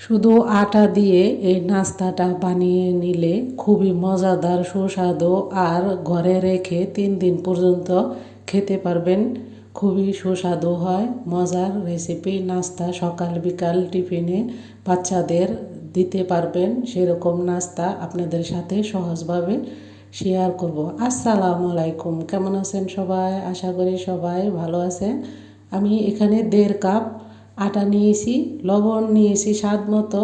শুধু আটা দিয়ে এই নাস্তাটা বানিয়ে নিলে খুবই মজাদার, সুস্বাদু আর ঘরে রেখে তিন দিন পর্যন্ত খেতে পারবেন। খুবই সুস্বাদু হয়, মজার রেসিপি নাস্তা সকাল বিকাল টিফিনে বাচ্চাদের দিতে পারবেন। সেরকম নাস্তা আপনাদের সাথে সহজভাবে শেয়ার করব। আসসালামু আলাইকুম, কেমন আছেন সবাই? আশা করি সবাই ভালো আছেন। আমি এখানে দেড় কাপ আটা নিয়েছি, লবণ নিয়েছি স্বাদ মতো,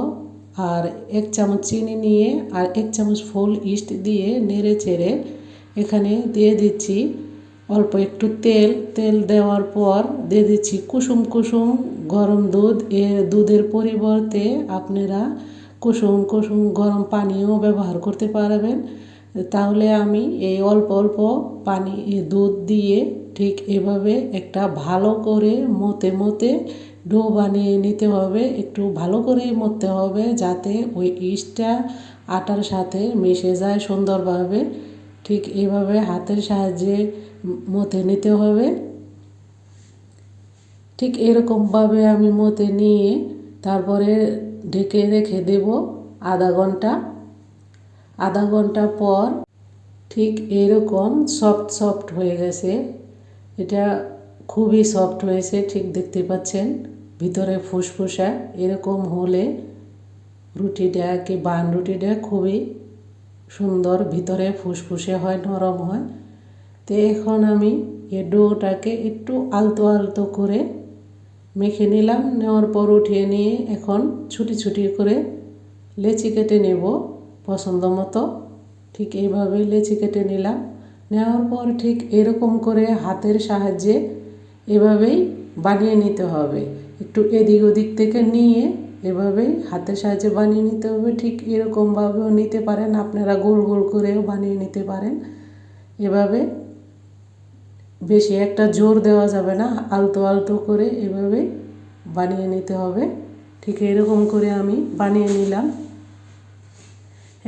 আর এক চামচ চিনি নিয়ে আর এক চামচ ফুল ইস্ট দিয়ে নেড়ে চেড়ে এখানে দিয়ে দিচ্ছি। অল্প একটু তেল তেল দেওয়ার পর দিয়ে দিচ্ছি কুসুম কুসুম গরম দুধ। এ দুধের পরিবর্তে আপনারা কুসুম কুসুম গরম পানিও ব্যবহার করতে পারবেন। তাহলে আমি এই অল্প অল্প পানি দুধ দিয়ে ঠিক এভাবে একটা ভালো করে মতে মতে ডো বানিয়ে নিতে হবে। একটু ভালো করেই মরতে হবে যাতে ওই ইস্টটা আটার সাথে মিশে যায় সুন্দরভাবে। ঠিক এভাবে হাতের সাহায্যে মতে নিতে হবে। ঠিক এরকমভাবে আমি মতে নিয়ে তারপরে ঢেকে রেখে দেব আধা ঘণ্টা। আধা ঘণ্টা পর ঠিক এরকম সফট সফট হয়ে গেছে। এটা খুবই সফট হয়েছে, ঠিক দেখতে পাচ্ছেন। ভিতরে ফুসফুসা, এরকম হলে রুটিটা কি বান রুটিটা খুবই সুন্দর। ভিতরে ফুসফুসে হয়, নরম হয়। তো এখন আমি এ ডোটাকে একটু আলতো আলতো করে মেখে নিলাম। নেওয়ার পর উঠিয়ে নিয়ে এখন ছুটি ছুটি করে লেচি কেটে নেব। পছন্দ মতো, ঠিক এইভাবে লেচি কেটে নিলাম। নেওয়ার পর ঠিক এরকম করে হাতের সাহায্যে এভাবেই বানিয়ে নিতে হবে। একটু এদিক ওদিক থেকে নিয়ে এভাবেই হাতের সাহায্যে বানিয়ে নিতে হবে। ঠিক এরকমভাবেও নিতে পারেন, আপনারা গোল গোল করেও বানিয়ে নিতে পারেন। এভাবে বেশি একটা জোর দেওয়া যাবে না, আলতো আলতো করে এভাবে বানিয়ে নিতে হবে। ঠিক এরকম করে আমি বানিয়ে নিলাম।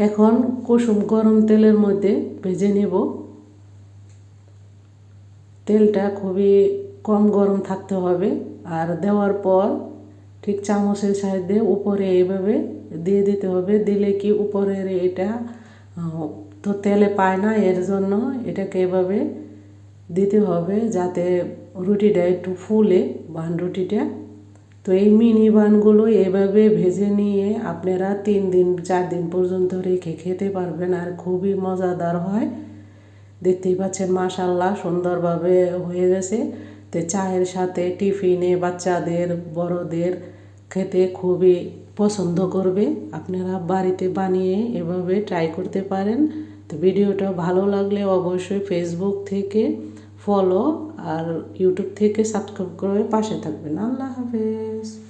এখন কুসুম গরম তেলের মধ্যে ভেজে নেব। তেলটা খুবই কম গরম থাকতে হবে আর দেওয়ার পর ঠিক চামচের সাহায্যে উপরে এইভাবে দিয়ে দিতে হবে। দিলে কি উপরের এটা তো তেলে পায় না, এর জন্য এটাকে এভাবে দিতে হবে যাতে রুটিটা একটু ফুলে, বান রুটিটা তো এই মিনি বানগুলো এভাবে ভেজে নিয়ে আপনারা তিন দিন, চার দিন পর্যন্ত রেখে খেতে পারবেন আর খুবই মজাদার হয়। দেখতেই পাচ্ছেন মাশাল্লাহ সুন্দরভাবে হয়ে গেছে। তো চায়ের সাথে টিফিনে বাচ্চাদের, বড়দের খেতে খুবই পছন্দ করবে। আপনারা বাড়িতে বানিয়ে এভাবে ট্রাই করতে পারেন। তো ভিডিওটা ভালো লাগলে অবশ্যই ফেসবুক থেকে ফলো আর ইউটিউব থেকে সাবস্ক্রাইব করে পাশে থাকবেন। আল্লাহ হাফেজ।